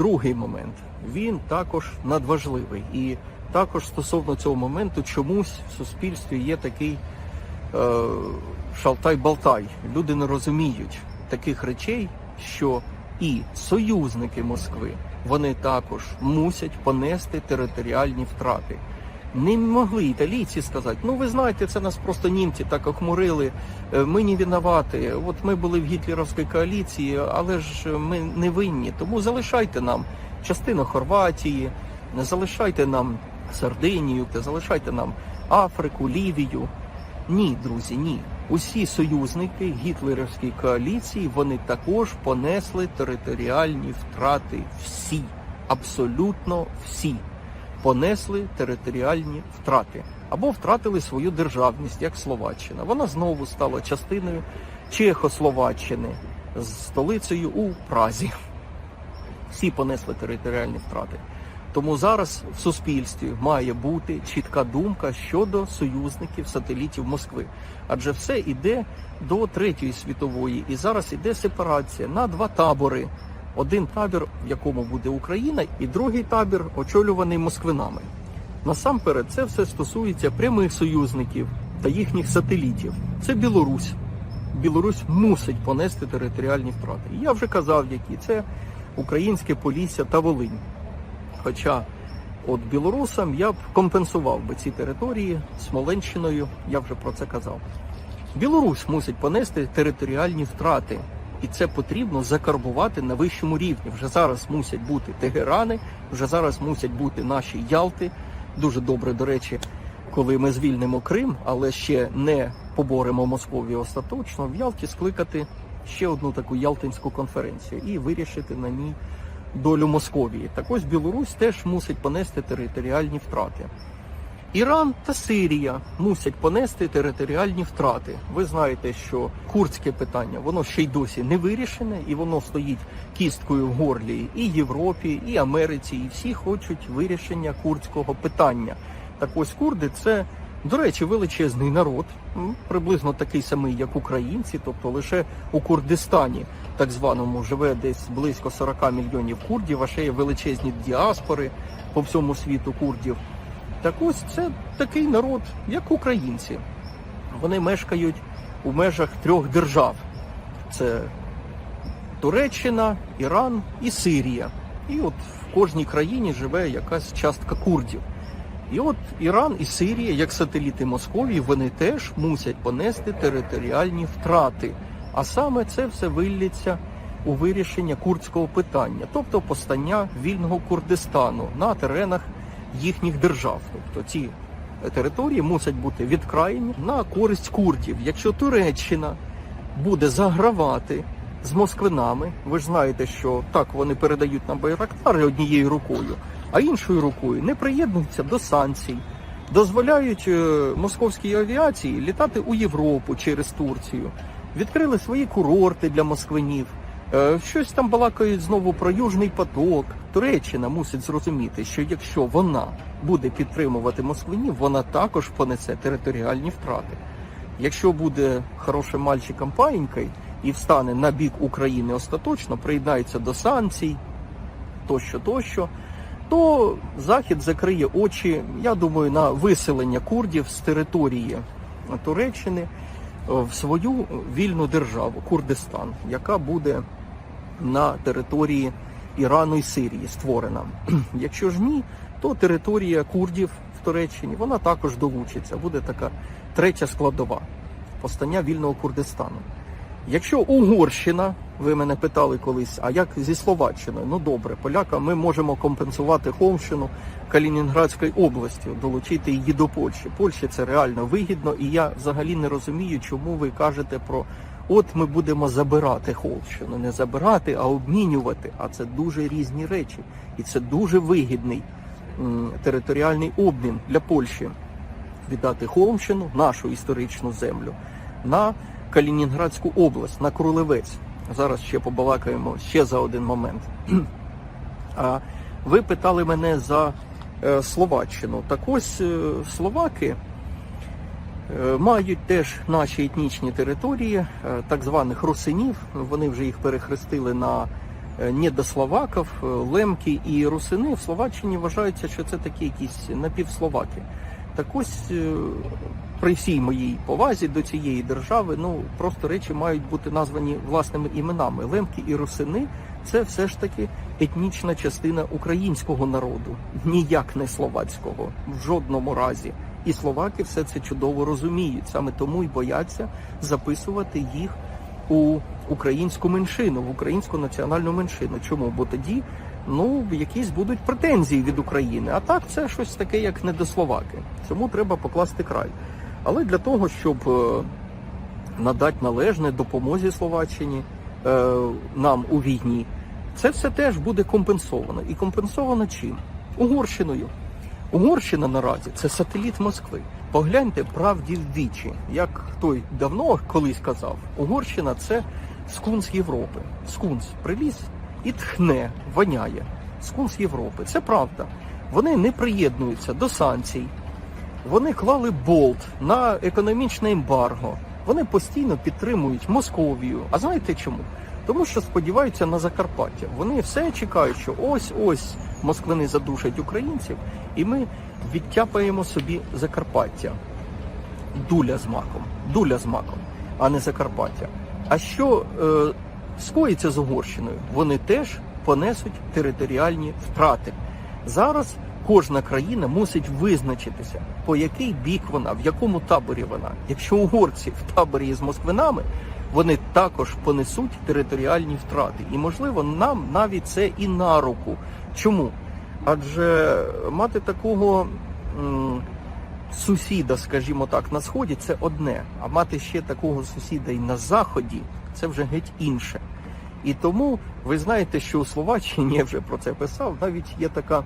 другий момент. Він також надважливий. І також стосовно цього моменту чомусь в суспільстві є такий е, шалтай-балтай. Люди не розуміють таких речей, що і союзники Москви вони також мусять понести територіальні втрати. Не могли італійці сказати, ну ви знаєте, це нас просто німці так охмурили, е, ми не винуваті. От ми були в гітлерівській коаліції, але ж ми не винні. Тому залишайте нам частину Хорватії, залишайте нам Сардинію, залишайте нам Африку, Лівію. Ні, друзі, ні. Усі союзники гітлерівської коаліції вони також понесли територіальні втрати. Всі, абсолютно всі понесли територіальні втрати або втратили свою державність, як Словаччина. Вона знову стала частиною Чехословаччини з столицею у Празі. Всі понесли територіальні втрати. Тому зараз в суспільстві має бути чітка думка щодо союзників сателітів Москви, адже все йде до третьої світової, і зараз іде сепарація на два табори. Один табір, в якому буде Україна, і другий табір, очолюваний москвинами. Насамперед, це все стосується прямих союзників та їхніх сателітів. Це Білорусь. Білорусь мусить понести територіальні втрати. І я вже казав, які це українське Полісся та Волинь. Хоча от білорусам я б компенсував би ці території Смоленщиною, я вже про це казав. Білорусь мусить понести територіальні втрати, і це потрібно закарбувати на вищому рівні. Вже зараз мусять бути Тегерани, вже зараз мусять бути наші Ялти. Дуже добре, до речі, коли ми звільнимо Крим, але ще не поборемо Московію остаточно, в Ялті скликати ще одну таку Ялтинську конференцію і вирішити на ній долю Московії. Так ось Білорусь теж мусить понести територіальні втрати. Іран та Сирія мусять понести територіальні втрати. Ви знаєте, що курдське питання воно ще й досі не вирішене, і воно стоїть кісткою в горлі і Європі, і Америці, і всі хочуть вирішення курдського питання. Так ось курди це, до речі, величезний народ, приблизно такий самий, як українці, тобто лише у Курдистані, так званому, живе десь близько 40 мільйонів курдів, а ще є величезні діаспори по всьому світу курдів. Так ось це такий народ, як українці. Вони мешкають у межах трьох держав: це Туреччина, Іран і Сирія. І от в кожній країні живе якась частка курдів. І от Іран і Сирія, як сателіти Московії, вони теж мусять понести територіальні втрати. А саме це все виллється у вирішення курдського питання, тобто постання вільного Курдистану на теренах їхніх держав. Тобто ці території мусять бути відкраєні на користь курдів. Якщо Туреччина буде загравати з москвинами, ви ж знаєте, що так вони передають нам байрактари однією рукою, а іншою рукою не приєднуються до санкцій, дозволяють е, московській авіації літати у Європу через Турцію, відкрили свої курорти для москвинів. Е, Щось там балакають знову про южний поток. Туреччина мусить зрозуміти, що якщо вона буде підтримувати москвинів, вона також понесе територіальні втрати. Якщо буде хорошим мальчиком паїнькою і встане на бік України остаточно, приєднається до санкцій, тощо, тощо, то Захід закриє очі, я думаю, на виселення курдів з території Туреччини в свою вільну державу Курдистан, яка буде на території Ірану і Сирії створена. Якщо ж ні, то територія курдів в Туреччині вона також долучиться. Буде така третя складова постання вільного Курдистану. Якщо Угорщина, ви мене питали колись, а як зі Словаччиною? Ну добре, полякам ми можемо компенсувати Холмщину Калінінградської області, долучити її до Польщі. Польщі це реально вигідно, і я взагалі не розумію, чому ви кажете про от ми будемо забирати Холмщину. Не забирати, а обмінювати. А це дуже різні речі, і це дуже вигідний територіальний обмін для Польщі. Віддати Холмщину, нашу історичну землю, на Калінінградську область, на Крулевець. Зараз ще побалакаємо ще за один момент. А ви питали мене за е, Словаччину. Так ось е, словаки мають теж наші етнічні території, е, так званих русинів. Вони вже їх перехрестили на е, недословаків, е, лемки і русини в Словаччині вважаються, що це такі якісь напівсловаки. Так ось е, при всій моїй повазі до цієї держави, ну просто речі мають бути названі власними іменами. Лемки і русини це все ж таки етнічна частина українського народу, ніяк не словацького, в жодному разі. І словаки все це чудово розуміють, саме тому й бояться записувати їх у українську меншину, в українську національну меншину. Чому? Бо тоді ну якісь будуть претензії від України. А так це щось таке, як недословаки. Цьому треба покласти край. Але для того, щоб е, надати належне допомозі Словаччині е, нам у війні, це все теж буде компенсовано. І компенсовано чим? Угорщиною. Угорщина наразі це сателіт Москви. Погляньте правді в вічі. Як той давно колись казав, Угорщина це скунс Європи. Скунс приліз і тхне, воняє. Скунс Європи. Це правда. Вони не приєднуються до санкцій. Вони клали болт на економічне ембарго. Вони постійно підтримують Московію. А знаєте чому? Тому що сподіваються на Закарпаття. Вони все чекають, що ось ось москвини задушать українців, і ми відтяпаємо собі Закарпаття. Дуля з маком, дуля з маком, а не Закарпаття. А що е, скоїться з Угорщиною? Вони теж понесуть територіальні втрати. Зараз кожна країна мусить визначитися, по який бік вона, в якому таборі вона. Якщо угорці в таборі з москвинами, вони також понесуть територіальні втрати. І можливо, нам навіть це і на руку. Чому? Адже мати такого м, сусіда, скажімо так, на сході це одне, а мати ще такого сусіда і на заході це вже геть інше. І тому ви знаєте, що у Словаччині я вже про це писав, навіть є така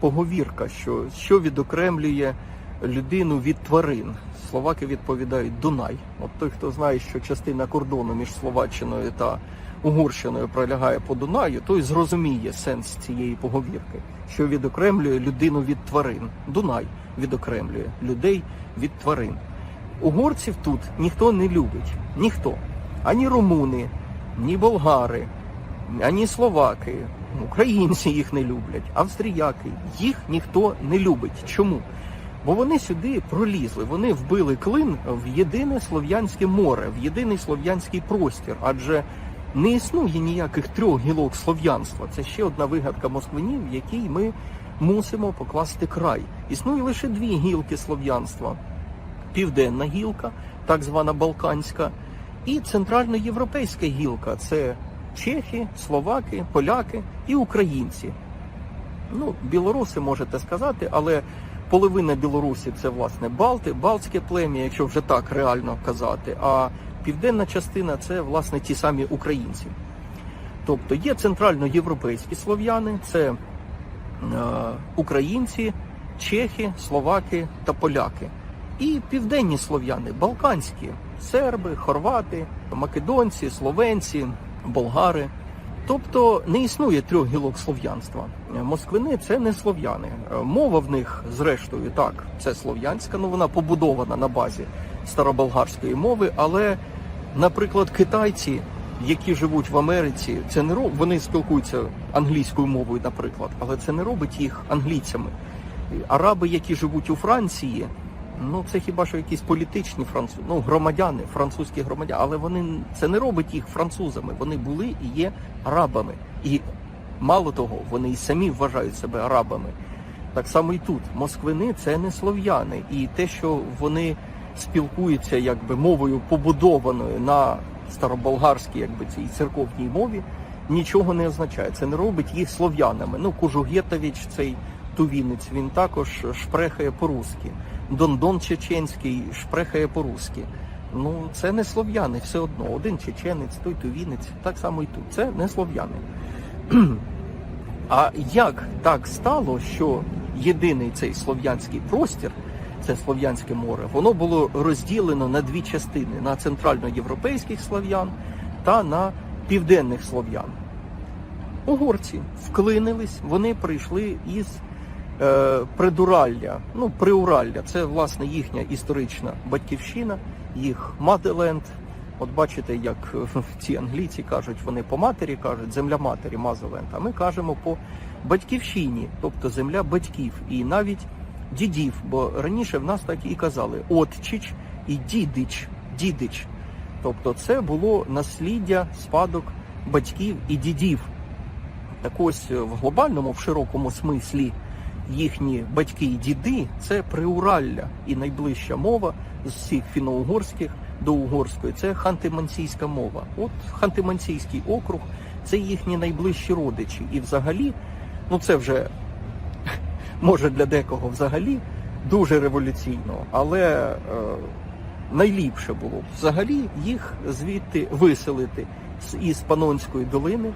поговірка, що що відокремлює людину від тварин. Словаки відповідають Дунай. От той, хто знає, що частина кордону між Словаччиною та Угорщиною пролягає по Дунаю, той зрозуміє сенс цієї поговірки, що відокремлює людину від тварин. Дунай відокремлює людей від тварин. Угорців тут ніхто не любить, ніхто. Ані румуни, ні болгари, ані словаки, українці їх не люблять, австріяки, їх ніхто не любить. Чому? Бо вони сюди пролізли, вони вбили клин в єдине слов'янське море, в єдиний слов'янський простір, адже не існує ніяких трьох гілок слов'янства. Це ще одна вигадка москвинів, якій ми мусимо покласти край. Існує лише дві гілки слов'янства: південна гілка, так звана Балканська, і центральноєвропейська гілка це чехи, словаки, поляки і українці. Ну, білоруси можете сказати, але половина Білорусі це власне Балти, Балтське плем'я, якщо вже так реально казати. А південна частина це власне ті самі українці. Тобто є центральноєвропейські слов'яни, це е, українці, чехи, словаки та поляки. І південні слов'яни, балканські, серби, хорвати, македонці, словенці, болгари. Тобто не існує трьох гілок слов'янства. Москвини це не слов'яни. Мова в них, зрештою, так, це слов'янська, ну вона побудована на базі староболгарської мови, але, наприклад, китайці, які живуть в Америці, це не роб... вони спілкуються англійською мовою, наприклад, але це не робить їх англійцями. Араби, які живуть у Франції, ну це хіба що якісь політичні французи, ну громадяни, французькі громадяни, але вони це не робить їх французами. Вони були і є арабами. І мало того, вони і самі вважають себе арабами. Так само і тут. Москвини це не слов'яни. І те, що вони спілкуються якби мовою побудованою на староболгарській, якби цій церковній мові, нічого не означає. Це не робить їх слов'янами. Ну, Кужугєтович, цей тувінець, він також шпрехає по-русски. Дондон Чеченський шпрехає по-русски. Ну, це не слов'яни, все одно. Один чеченець, той тувінець, так само і тут. Це не слов'яни. А як так стало, що єдиний цей слов'янський простір, це Слов'янське море, воно було розділено на дві частини: на центральноєвропейських слов'ян та на південних слов'ян. Угорці вклинились, вони прийшли із е, Придуралля, ну Приуралля, це власне їхня історична батьківщина, їх Маделенд, От бачите, як е, ці англійці кажуть, вони по матері кажуть, земля матері Мазоленд, а ми кажемо по батьківщині, тобто земля батьків і навіть дідів. Бо раніше в нас так і казали отчич і дідич, дідич. Тобто це було насліддя, спадок батьків і дідів. Так ось е, в глобальному, в широкому смислі, їхні батьки і діди це приуралля і найближча мова з всіх фіно-угорських до угорської. Це ханти-мансійська мова. От ханти-мансійський округ це їхні найближчі родичі. І взагалі, ну це вже може для декого взагалі дуже революційно, але е, найліпше було б взагалі їх звідти виселити із Панонської долини.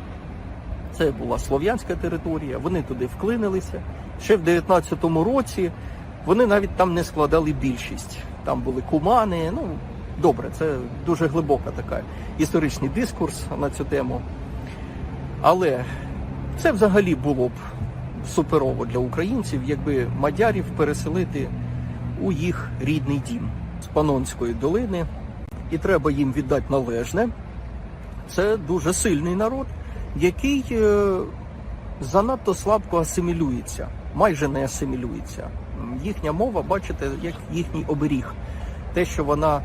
Це була слов'янська територія, вони туди вклинилися. Ще в 19-му році вони навіть там не складали більшість. Там були кумани. Ну, добре, це дуже глибока така історичний дискурс на цю тему. Але це взагалі було б суперово для українців, якби мадярів переселити у їх рідний дім з Панонської долини. І треба їм віддати належне. Це дуже сильний народ, який е, занадто слабко асимілюється, майже не асимілюється. Їхня мова, бачите, як їхній оберіг. Те, що вона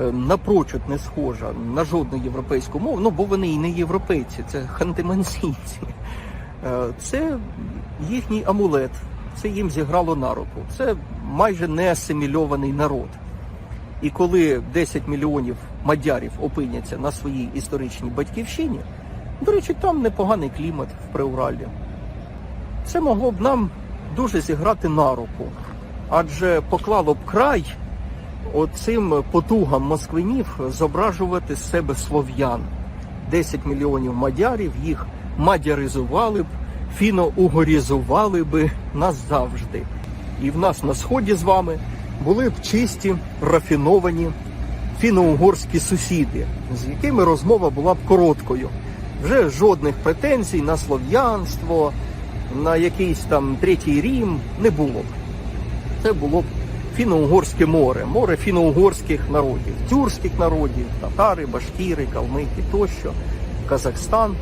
е, напрочуд не схожа на жодну європейську мову, ну бо вони і не європейці, це хантимансійці. Е, Це їхній амулет, це їм зіграло на руку. Це майже не асимільований народ. І коли 10 мільйонів мадярів опиняться на своїй історичній батьківщині, до речі, там непоганий клімат в Приуралі. Це могло б нам дуже зіграти на руку, адже поклало б край оцим потугам москвинів зображувати себе слов'ян. 10 мільйонів мадярів їх мадяризували б, фіно-угорізували би назавжди. І в нас на сході з вами були б чисті, рафіновані фіно-угорські сусіди, з якими розмова була б короткою. Вже жодних претензій на слов'янство, на якийсь там третій Рім не було б. Це було б фіно-угорське море, море фіно-угорських народів, тюркських народів, татари, башкіри, калмики тощо, Казахстан,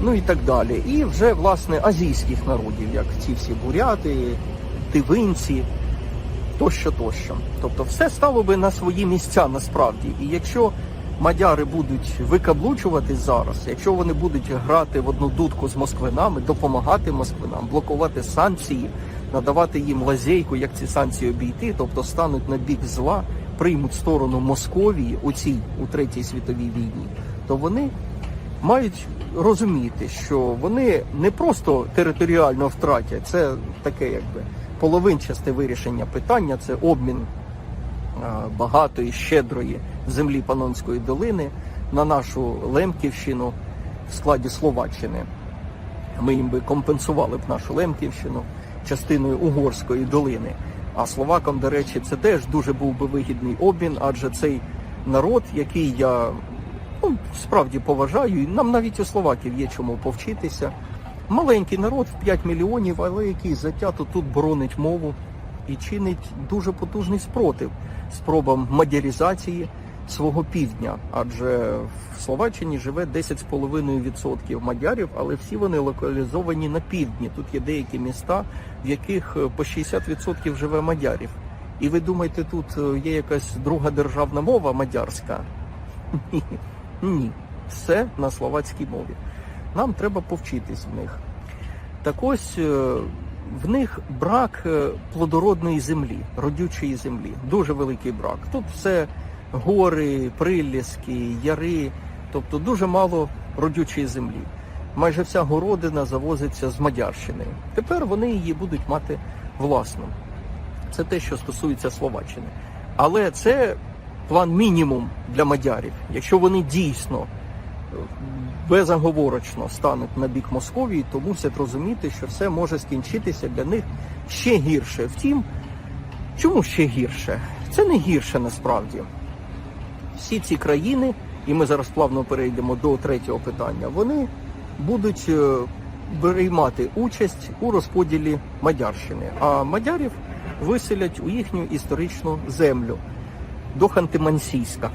ну і так далі. І вже власне азійських народів, як ці всі буряти, тивинці, тощо, тощо. Тобто все стало би на свої місця насправді. І якщо мадяри будуть викаблучувати зараз, якщо вони будуть грати в одну дудку з москвинами, допомагати москвинам, блокувати санкції, надавати їм лазейку, як ці санкції обійти, тобто стануть на бік зла, приймуть сторону Московії у цій у третій світовій війні, то вони мають розуміти, що вони не просто територіально втратять, це таке якби половинчасте вирішення питання, це обмін багатої, щедрої землі Панонської долини на нашу Лемківщину в складі Словаччини. Ми їм би компенсували б нашу Лемківщину частиною Угорської долини. А словакам, до речі, це теж дуже був би вигідний обмін, адже цей народ, який я ну, справді поважаю, і нам навіть у словаків є чому повчитися. Маленький народ в 5 мільйонів, але який затято тут боронить мову і чинить дуже потужний спротив спробам мадярізації свого півдня. Адже в Словаччині живе 10,5% мадярів, але всі вони локалізовані на півдні. Тут є деякі міста, в яких е, по 60% живе мадярів. І ви думаєте, тут е, є якась друга державна мова мадярська? Ні. Ні. Все на словацькій мові. Нам треба повчитись в них. Так ось е, в них брак е, плодородної землі, родючої землі. Дуже великий брак. Тут все гори, приліски, яри, тобто дуже мало родючої землі. Майже вся городина завозиться з Мадярщини. Тепер вони її будуть мати власну. Це те, що стосується Словаччини. Але це план мінімум для мадярів. Якщо вони дійсно е, безоговорочно стануть на бік Московії, то мусять розуміти, що все може скінчитися для них ще гірше. Втім, чому ще гірше? Це не гірше насправді. Всі ці країни, і ми зараз плавно перейдемо до третього питання, вони будуть е, приймати участь у розподілі Мадярщини, а мадярів виселять у їхню історичну землю до Ханти-Мансійська.